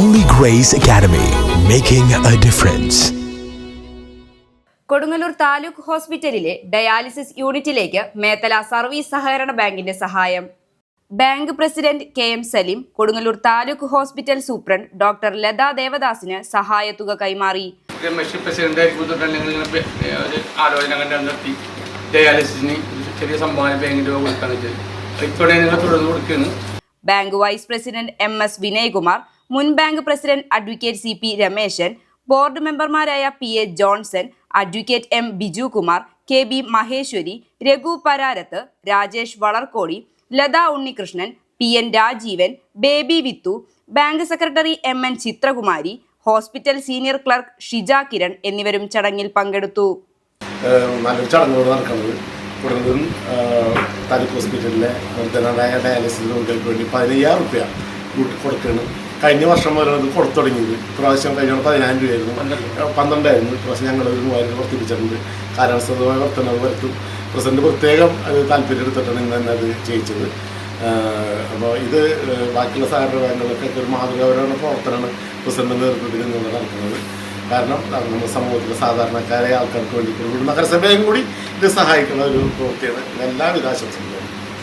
Holy Grace Academy, making a difference. Kodungallur taluk ഹോസ്പിറ്റലിലെ dialysis യൂണിറ്റിലേക്ക് Methala service സഹകരണ ബാങ്കിന്റെ സഹായം. Bank president K M Saleem Kodungallur taluk hospital superintendent doctor Latha ദേവദാസിന് സഹായത്തുക കൈമാറി. ഞങ്ങൾ ആലോചന കണ്ട് നടത്തി. ഡയാലിസിസിന് ചെറിയ സംഭാവന ബാങ്കിന്റെ കൊടുക്കാൻ ഇത്തോടെ നിങ്ങൾ തുടർന്ന് കൊടുക്കുകയാണ്. Bank vice president M S Vinaykumar മുൻ bank president advocate C P Rameshan board മെമ്പർമാരായ P A Johnson advocate M Biju Kumar K B Maheshwari Raghu Pararath Rajesh Valarkodi Latha Unnikrishnan P N Rajeevan Baby Vithu bank secretary M N Chithrakumari hospital senior clerk Shija Kiran എന്നിവരും ചടങ്ങിൽ പങ്കെടുത്തു. നല്ലൊരു നടക്കുന്നത്. താലൂക്ക് ഹോസ്പിറ്റലിലെ dialysis വേണ്ടി പതിനയ്യായിരം റുപ്യ കൂട്ടി കൊടുക്കുകയാണ് കഴിഞ്ഞ വർഷം മുതൽ അത് കൊടുത്തു തുടങ്ങിയത് പ്രാവശ്യം കഴിഞ്ഞ പതിനായിരം രൂപയായിരുന്നു. പന്ത്രണ്ടായിരുന്നു. പ്രാവശ്യം ഞങ്ങൾ ഒരു മൂവായിരം വർദ്ധിപ്പിച്ചിട്ടുണ്ട്. കാലാവസ്ഥമായ വർത്തനവ് വരുത്തും. പ്രസിഡന്റ് പ്രത്യേകം അത് താല്പര്യം എടുത്തിട്ടാണ് ഇന്ന് തന്നെ അത് ചെയ്യിച്ചത്. അപ്പോൾ ഇത് ബാക്കിയുള്ള സഹകരണ ബാങ്കുകൾക്കൊക്കെ ഒരു മാതൃകാപരമായ പ്രവർത്തനമാണ് പ്രസിഡന്റ് നേതൃത്വത്തിൽ നിന്ന് നടക്കുന്നത്. കാരണം നമ്മുടെ സമൂഹത്തിലെ സാധാരണക്കാരായ ആൾക്കാർക്ക് വേണ്ടി നഗരസഭയും കൂടി ഇത് സഹായിക്കുന്ന ഒരു പ്രവൃത്തിയാണ്. എല്ലാവിധ ആശംസകളും.